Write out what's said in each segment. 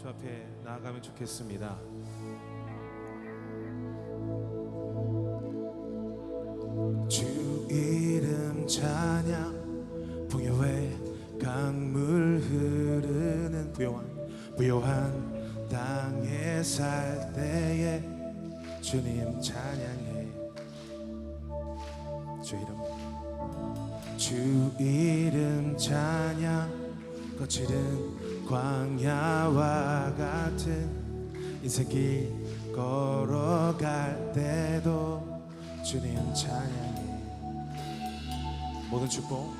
주 앞에 나아가면 좋겠습니다. 주 이름 찬양. 부여의 강물 흐르는 부여한 부여한 땅에 살 때에 주님 찬양해. 주 이름. 주 이름 찬양. 거칠은 광야와 같은 인생길 걸어갈 때도 주님 찬양해. 모든 축복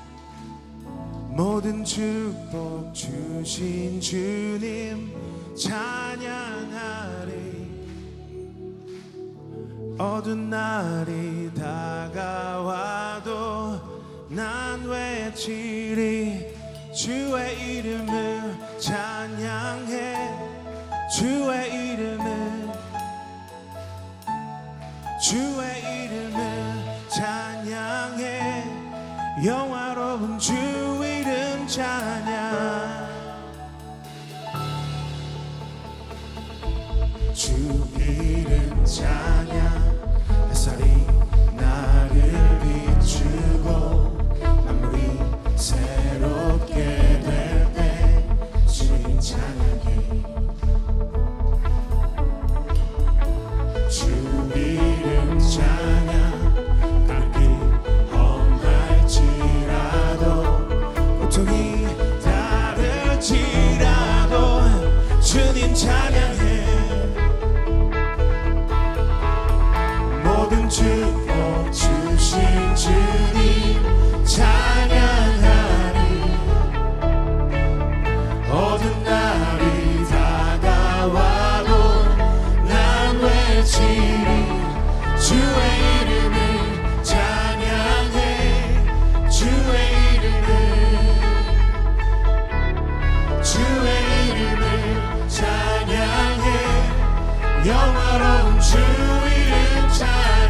모든 축복 주신 주님 찬양하리. 어두운 날이 다가와도 난 외치리 찬양해 영화로운 주 이름 찬양 주 이름 찬양 햇살이 영원로운주 이름 찬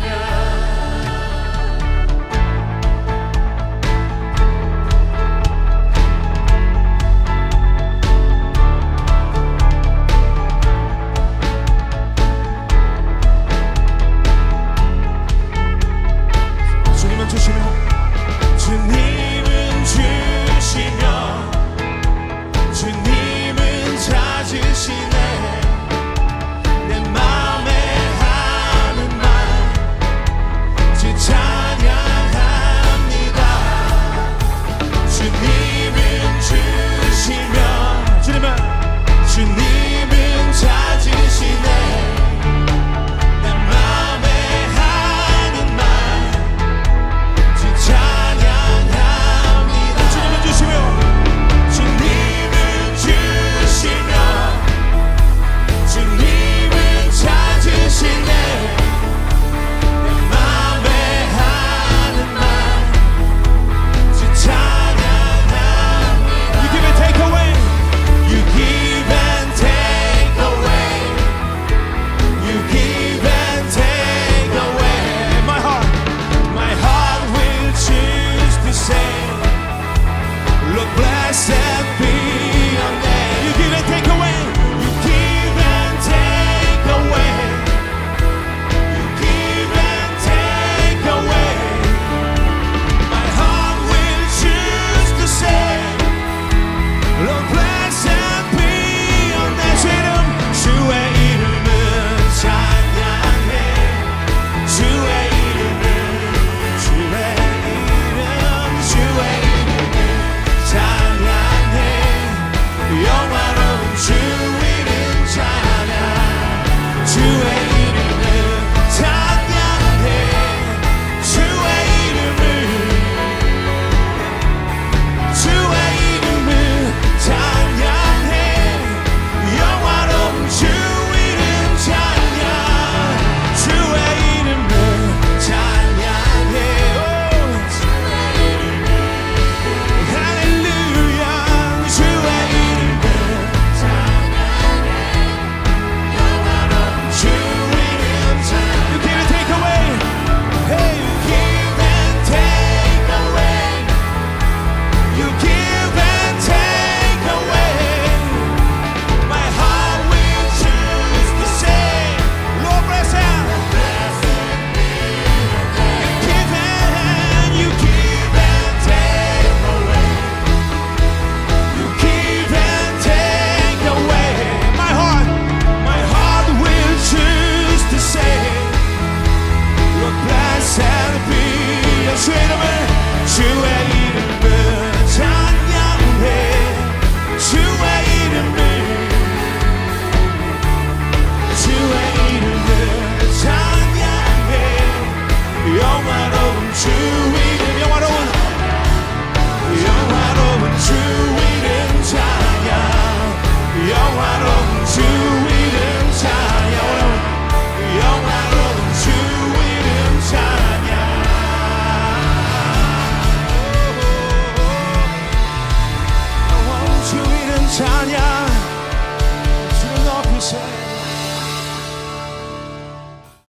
Say to me, she